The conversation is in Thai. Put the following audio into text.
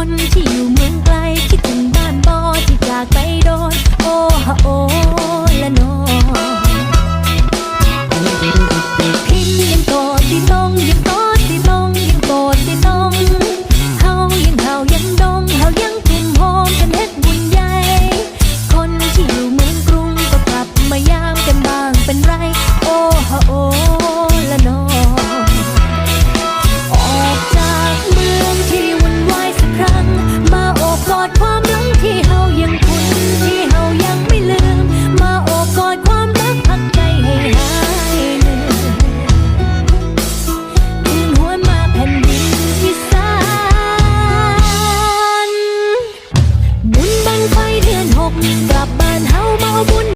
คนที่อยู่ กลับบ้านเฮาเมาบุญ